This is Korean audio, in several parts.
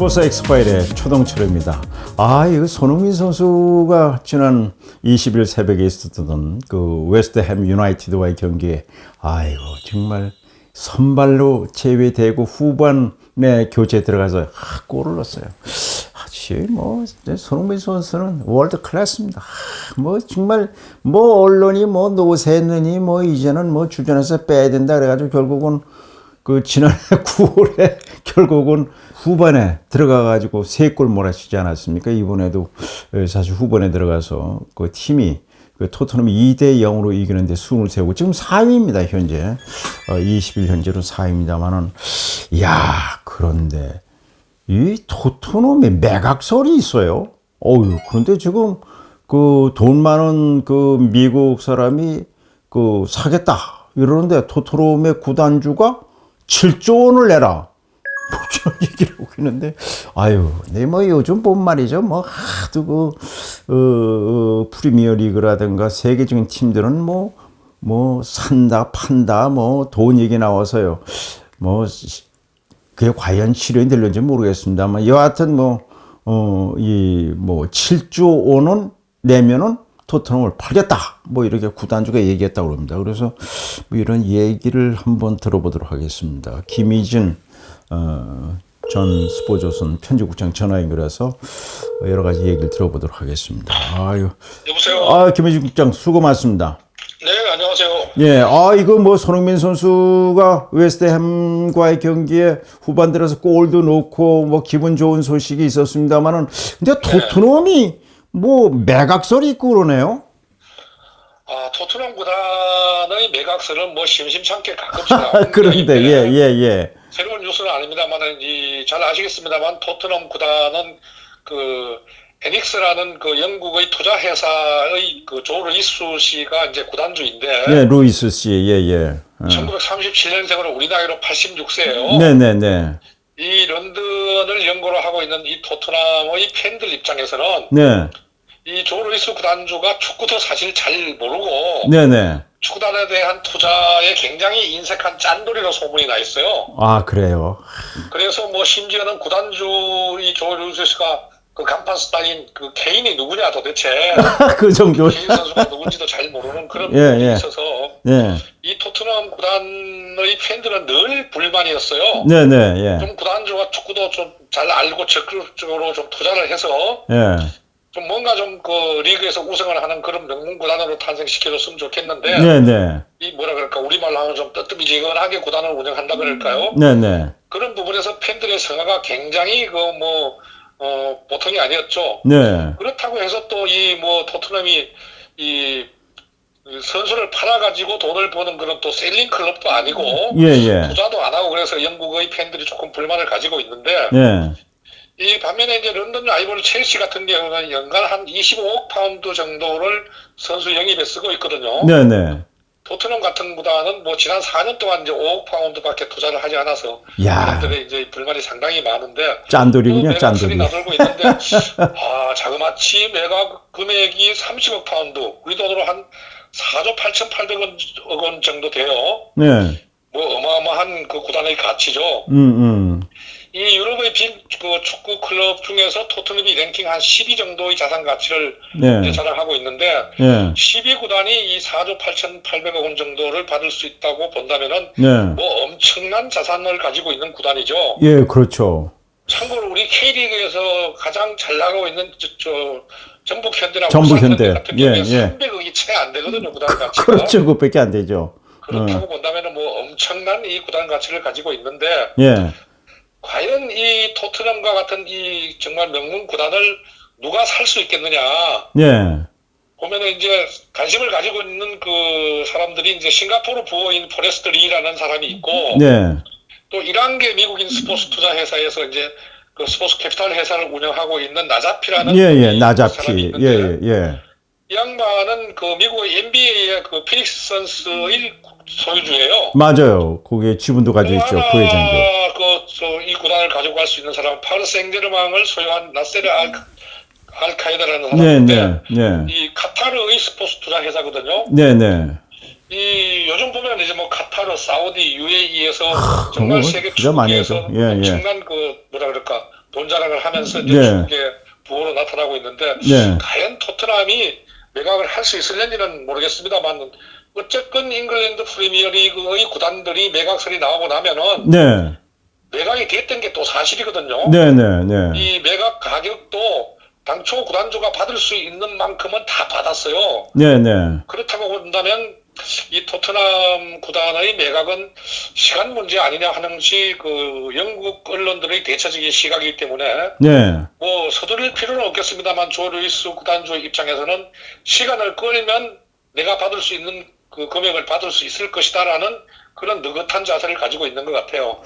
스포츠 엑스파일의 초동철입니다. 아, 이거 손흥민 선수가 지난 20일 새벽에 있었던 그 웨스트햄 유나이티드와의 경기에 아이고 정말 선발로 제외되고 후반에 교체 들어가서 아, 골을 넣었어요. 사실 뭐 손흥민 선수는 월드 클래스입니다. 아, 뭐 정말 뭐 언론이 뭐 노세느니 뭐 이제는 뭐 주전에서 빼야 된다 그래가지고 결국은 그 지난해 9월에 결국은 후반에 들어가 가지고 세 골 몰아치지 않았습니까? 이번에도 사실 후반에 들어가서 그 팀이 그 토트넘이 2대 0으로 이기는데 숨을 세우고 지금 4위입니다, 현재. 어, 20일 현재로 4위입니다만은 야, 그런데 이 토트넘에 매각설이 있어요. 어유, 그런데 지금 그 돈 많은 그 미국 사람이 그 사겠다 이러는데 토트넘의 구단주가 7조 원을 내라. 뭐 이런 얘기를 하고 있는데, 아유, 네, 뭐 요즘 본 말이죠. 뭐 하도 그, 어, 어, 프리미어 리그라든가 세계적인 팀들은 뭐, 뭐 산다, 판다, 뭐 돈 얘기 나와서요. 뭐, 그게 과연 실현이 될는지 모르겠습니다만, 여하튼 뭐, 어, 이, 뭐, 7조 원은 내면은 토트넘을 팔겠다. 뭐 이렇게 구단주가 얘기했다고 그럽니다. 그래서 뭐 이런 얘기를 한번 들어보도록 하겠습니다. 김희진 어, 전 스포조선 편집국장 전화 연결해서 여러 가지 얘기를 들어보도록 하겠습니다. 아유, 여보세요. 아 김희진 국장 수고 많습니다. 네, 안녕하세요. 예, 아 이거 뭐 손흥민 선수가 웨스트햄과의 경기에 후반 들어서 골도 넣고 뭐 기분 좋은 소식이 있었습니다만은 근데 토트넘이 뭐 매각설이 있고 그러네요. 아, 토트넘 구단의 매각설은 뭐 심심찮게 가끔씩 나오는 아, 그런데 얘기인데 예예 예. 새로운 뉴스는 아닙니다만은 이 잘 아시겠습니다만 토트넘 구단은 그 에닉스라는 그 영국의 투자 회사의 그 조 루이스 씨가 이제 구단주인데 예, 루이스 씨, 예, 예. 1937년생으로 우리 나이로 86세예요. 네, 네, 네. 이 런던을 연고로 하고 있는 이 토트넘의 팬들 입장에서는 네, 이 조 루이스 구단주가 축구도 사실 잘 모르고 네, 네. 축구단에 대한 투자에 굉장히 인색한 짠돌이로 소문이 나 있어요. 아, 그래요. 그래서 뭐 심지어는 구단주 이 조 루이스 씨가 그 간판 스타인 그 케인이 누구냐 도대체 그 정도. 케인 선수가 누군지도 잘 모르는 그런 예, 부분이 예. 있어서 예. 이 토트넘 구단의 팬들은 늘 불만이었어요. 네, 네, 예. 좀 구단주가 축구도 좀 잘 알고 적극적으로 좀 투자를 해서 예. 좀 뭔가 좀 그 리그에서 우승을 하는 그런 명문 구단으로 탄생시켜줬으면 좋겠는데 네, 네. 이 뭐라 그럴까 우리말로 하면 좀 뜨뜻미지근하게 구단을 운영한다 그럴까요? 네, 네. 그런 부분에서 팬들의 성화가 굉장히 그 뭐 어, 보통이 아니었죠. 네. 그렇다고 해서 또 이 뭐 토트넘이 이 선수를 팔아가지고 돈을 버는 그런 또 셀링 클럽도 아니고 예, 예. 투자도 안 하고 그래서 영국의 팬들이 조금 불만을 가지고 있는데 예. 이 반면에 이제 런던 라이벌 첼시 같은 경우는 연간 한 25억 파운드 정도를 선수 영입에 쓰고 있거든요. 네, 네. 토트넘 같은 구단은 뭐 지난 4년 동안 이제 5억 파운드밖에 투자를 하지 않아서 야. 팬들의 이제 불만이 상당히 많은데 짠돌이군요, 짠돌이. 나돌고 있는데 아 자그마치 매각 금액이 30억 파운드 우리 돈으로 한 4조 8,800원 원 정도 돼요. 네. 뭐 어마어마한 그 구단의 가치죠. 음, 음. 이 유럽의 빅그 축구 클럽 중에서 토트넘이 랭킹 한 10위 정도의 자산 가치를 네. 자랑하고 있는데 예. 10위 구단이 이 4조 8,800억 원 정도를 받을 수 있다고 본다면은 네. 뭐 엄청난 자산을 가지고 있는 구단이죠. 예, 그렇죠. 참고로 우리 K리그에서 가장 잘 나가고 있는 저, 저 전북 현대나 전북 현대. 같은 예, 경우에 예. 300억이 채 안 되거든요 구단 가치가. 그렇죠. 그것밖에 안 되죠. 그렇다고 본다면은 뭐 엄청난 이 구단 가치를 가지고 있는데 예. 과연 이 토트넘과 같은 이 정말 명문 구단을 누가 살 수 있겠느냐 예. 보면은 이제 관심을 가지고 있는 그 사람들이 이제 싱가포르 부호인 포레스트 리라는 사람이 있고 네. 또 1한계 미국인 스포츠 투자 회사에서 이제 그 스포츠 캐피탈 회사를 운영하고 있는 나자피라는 예, 예. 이 사람이 나자피. 있는데 예, 예. 이 양반은 그 미국의 NBA의 그 피닉스 선스의 소유주예요. 맞아요. 거기에 지분도 가지고 있죠. 또 부회장도. 그이 구단을 가지고 갈 수 있는 사람은 파르 생제르맹을 소유한 나세르 알, 알카이다라는 네, 사람인데 네, 네. 이 카타르의 스포츠 투자 회사거든요. 네 네. 이 요즘 보면 이제 뭐 카타르, 사우디, UAE에서 그거 정말 세계 축구에서. 예, 예. 엄청난 그 뭐라 그럴까 돈 자랑을 하면서 이제 네. 축구의 부호로 나타나고 있는데 네. 과연 토트넘이 매각을 할 수 있을는지는 모르겠습니다만 어쨌건 잉글랜드 프리미어리그의 구단들이 매각설이 나오고 나면은 네. 매각이 됐던 게 또 사실이거든요. 네네 네. 이 매각 가격도 당초 구단주가 받을 수 있는 만큼은 다 받았어요. 네네. 그렇다고 본다면 이 토트넘 구단의 매각은 시간 문제 아니냐 하는 것이 그 영국 언론들의 대체적인 시각이기 때문에 네. 뭐 서두를 필요는 없겠습니다만 조 루이스 구단주 입장에서는 시간을 끌면 내가 받을 수 있는 그 금액을 받을 수 있을 것이다라는 그런 느긋한 자세를 가지고 있는 것 같아요.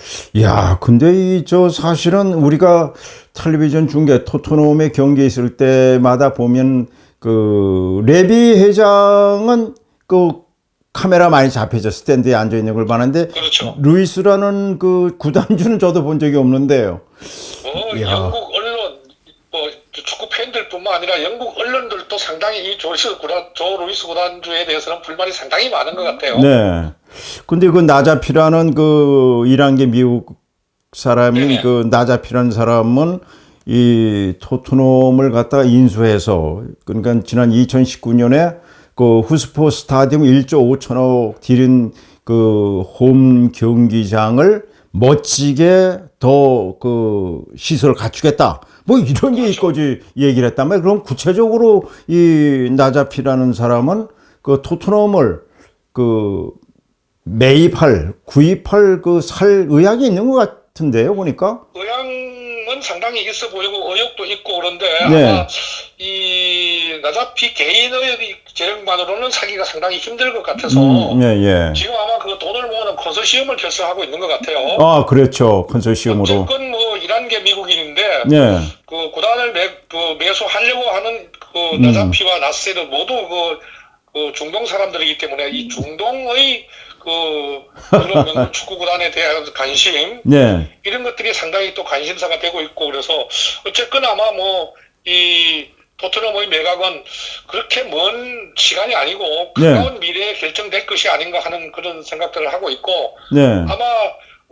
야, 근데 이 저 사실은 우리가 텔레비전 중계 토트넘의 경기 있을 때마다 보면 그 레비 회장은 그 카메라 많이 잡혀져 스탠드에 앉아 있는 걸 봤는데 그렇죠. 루이스라는 그 구단주는 저도 본 적이 없는데요. 뭐 이야. 영국 뿐만 아니라 영국 언론들도 상당히 이 조이스 구단 조 루이스 구단주에 대해서는 불만이 상당히 많은 것 같아요. 네. 근데 그 나자피라는 그 일한계 미국 사람인 네네. 그 나자피라는 사람은 이 토트넘을 갖다가 인수해서 그러니까 지난 2019년에 그 후스포 스타디움 1조 5천억 들인 그 홈 경기장을 멋지게 더 그 시설을 갖추겠다. 뭐 이런 얘기까지 얘기를 했단 말이에요. 그럼 구체적으로 이 나자피라는 사람은 그 토트넘을 그 매입할, 구입할 그 살 의향이 있는 것 같은데요, 보니까. 의향은 상당히 있어 보이고 의욕도 있고 그런데 네. 아마 이 나자피 개인의 재력만으로는 사기가 상당히 힘들 것 같아서 음, 예, 예. 지금 아마 그 돈을 모으는 컨소시엄을 결성하고 있는 것 같아요. 아, 그렇죠. 컨소시엄으로. 어쨌건 뭐 이란 게 미국인 네. 그 구단을 매, 그 매수하려고 하는 그 음. 나자피와 나스도 모두 그, 그 중동 사람들이기 때문에 이 중동의 그 축구 구단에 대한 관심 네. 이런 것들이 상당히 또 관심사가 되고 있고 그래서 어쨌건 아마 뭐이 토트넘의 매각은 그렇게 먼 시간이 아니고 네. 가까운 미래에 결정될 것이 아닌가 하는 그런 생각들을 하고 있고 네. 아마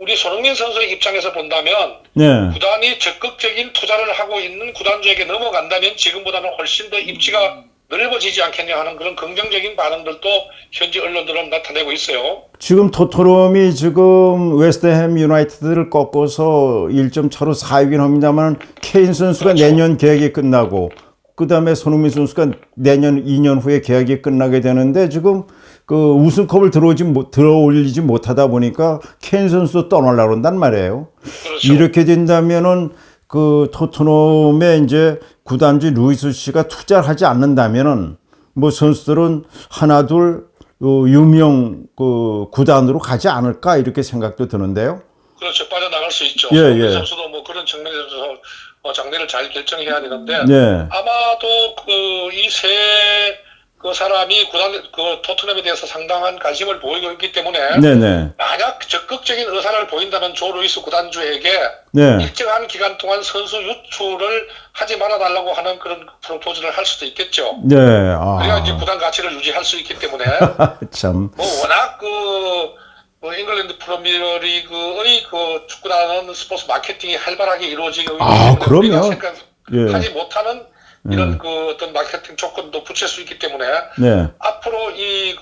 우리 손흥민 선수의 입장에서 본다면 네. 구단이 적극적인 투자를 하고 있는 구단주에게 넘어간다면 지금보다는 훨씬 더 입지가 넓어지지 않겠냐 하는 그런 긍정적인 반응들도 현지 언론들은 나타내고 있어요. 지금 토트넘이 지금 웨스트햄 유나이티드를 꺾어서 1점 차로 4위긴 합니다만 케인 선수가 그렇죠. 내년 계약이 끝나고 그다음에 손흥민 선수가 내년 2년 후에 계약이 끝나게 되는데 지금 그 우승컵을 들어오지 못 들어올리지 못하다 보니까 케인 선수도 떠나려고 그런단 말이에요. 그렇죠. 이렇게 된다면은 그 토트넘에 이제 구단주 루이스 씨가 투자를 하지 않는다면은 뭐 선수들은 하나 둘 어, 유명 그 구단으로 가지 않을까 이렇게 생각도 드는데요. 그렇죠. 빠져나갈 수 있죠. 예, 예. 선수도 뭐 그런 측면에서 어, 장래를 잘 결정해야 되는데 네. 아마도 그 이 세 그 사람이 구단 그 토트넘에 대해서 상당한 관심을 보이고 있기 때문에 네네. 만약 적극적인 의사를 보인다면 조 루이스 구단주에게 네. 일정한 기간 동안 선수 유출을 하지 말아달라고 하는 그런 프로포즈를 할 수도 있겠죠. 네. 그래야 이제 아. 구단 가치를 유지할 수 있기 때문에 참. 뭐 워낙 그 뭐 잉글랜드 프리미어리그의 그 축구단은 스포츠 마케팅이 활발하게 이루어지고 있기 아, 때문에 우리가 그럼요. 생각하지 예. 못하는 이런 그 어떤 마케팅 조건도 붙일 수 있기 때문에 네. 앞으로 이그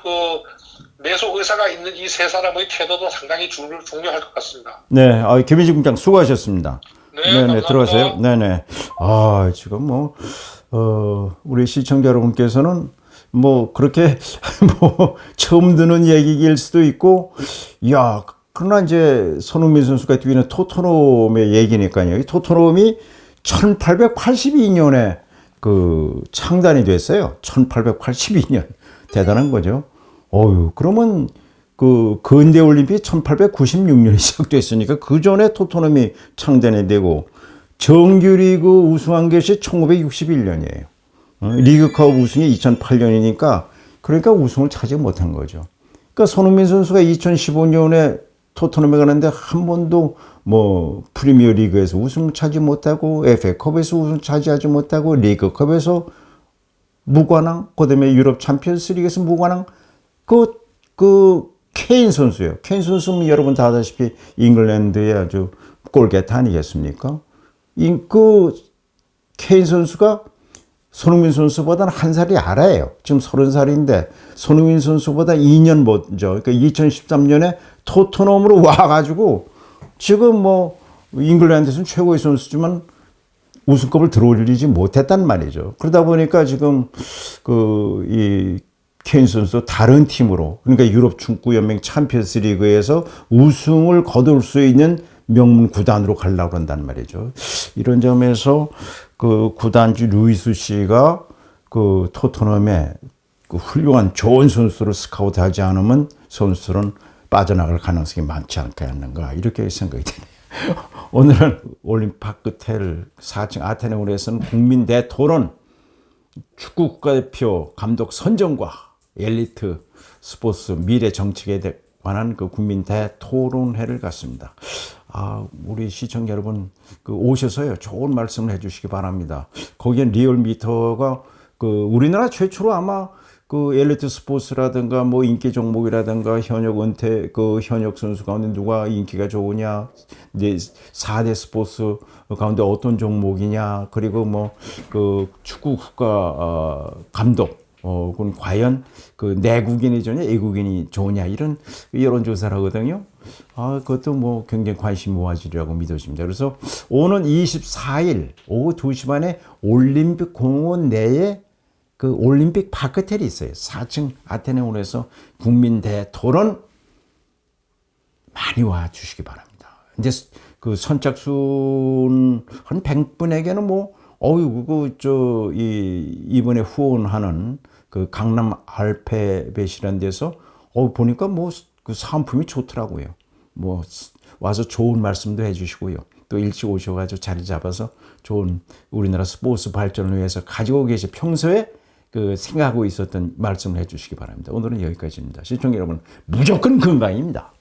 매수 의사가 있는 이 세 사람의 태도도 상당히 중, 중요할 것 같습니다. 네. 아, 김민지 국장 수고하셨습니다. 네, 네네 감사합니다. 들어가세요. 네네. 아 지금 뭐 어, 우리 시청자 여러분께서는 뭐 그렇게 뭐 처음 듣는 얘기일 수도 있고, 야 그러나 이제 손흥민 선수가 뛰는 토트넘의 얘기니까요. 이 토트넘이 1882년에 그 창단이 됐어요. 1882년 대단한 거죠. 어유 그러면 그 근대 올림픽 1896년에 시작됐으니까 그 전에 토트넘이 창단이 되고 정규리그 우승한 것이 1961년이에요. 어, 리그컵 우승이 2008년이니까 그러니까 우승을 차지 못한 거죠. 그러니까 손흥민 선수가 2015년에 토트넘에 가는데 한 번도 뭐 프리미어 리그에서 우승을 차지 못하고 FA컵에서 우승을 차지하지 못하고 리그컵에서 무관왕, 그다음에 유럽 챔피언스 리그에서 무관왕, 그, 그, 케인 선수예요. 케인 선수는 여러분 다 아다시피 잉글랜드의 아주 골게타 아니겠습니까? 이, 그, 케인 선수가 손흥민 선수보다는 한 살이 알아요. 지금 서른 살인데 손흥민 선수보다 2년 먼저, 그러니까 2013년에 토트넘으로 와가지고 지금 뭐 잉글랜드에서는 최고의 선수지만 우승컵을 들어올리지 못했단 말이죠. 그러다 보니까 지금 그 이 케인 선수 다른 팀으로 그러니까 유럽 축구 연맹 챔피언스 리그에서 우승을 거둘 수 있는 명문 구단으로 가려고 한단 말이죠. 이런 점에서 그 구단주 루이스 씨가 그 토트넘에 그 훌륭한 좋은 선수를 스카우트하지 않으면 선수들은 빠져나갈 가능성이 많지 않겠는가 이렇게 생각이 되네요. 오늘은 올림픽 끝을 4층 아테네올에서는 국민 대토론 축구 국가대표 감독 선정과 엘리트 스포츠 미래 정책에 대- 관한 그 국민 대토론회를 갖습니다. 아, 우리 시청자 여러분 그 오셔서요 좋은 말씀을 해주시기 바랍니다. 거기엔 리얼미터가 그 우리나라 최초로 아마 그 엘리트 스포츠라든가 뭐 인기 종목이라든가 현역 은퇴 그 현역 선수 가운데 누가 인기가 좋으냐 이제 4대 스포츠 가운데 어떤 종목이냐 그리고 뭐 그 축구 국가 어, 감독 어, 그건 과연 그 내국인이 좋냐, 외국인이 좋으냐, 이런 여론조사를 하거든요. 아, 그것도 뭐 굉장히 관심이 모아지리라고 믿어집니다. 그래서 오는 24일 오후 2시 반에 올림픽 공원 내에 그 올림픽 파크텔이 있어요. 4층 아테네온에서 국민 대 토론 많이 와 주시기 바랍니다. 이제 그 선착순 한 100분에게는 뭐 어유 그거 저이 이번에 후원하는 그 강남 알페벳이라는 데서 어 보니까 뭐 그 상품이 좋더라고요. 뭐 와서 좋은 말씀도 해 주시고요. 또 일찍 오셔 가지고 자리 잡아서 좋은 우리나라 스포츠 발전을 위해서 가지고 계신 평소에 그 생각하고 있었던 말씀을 해주시기 바랍니다. 오늘은 여기까지입니다. 시청자 여러분 무조건 건강입니다.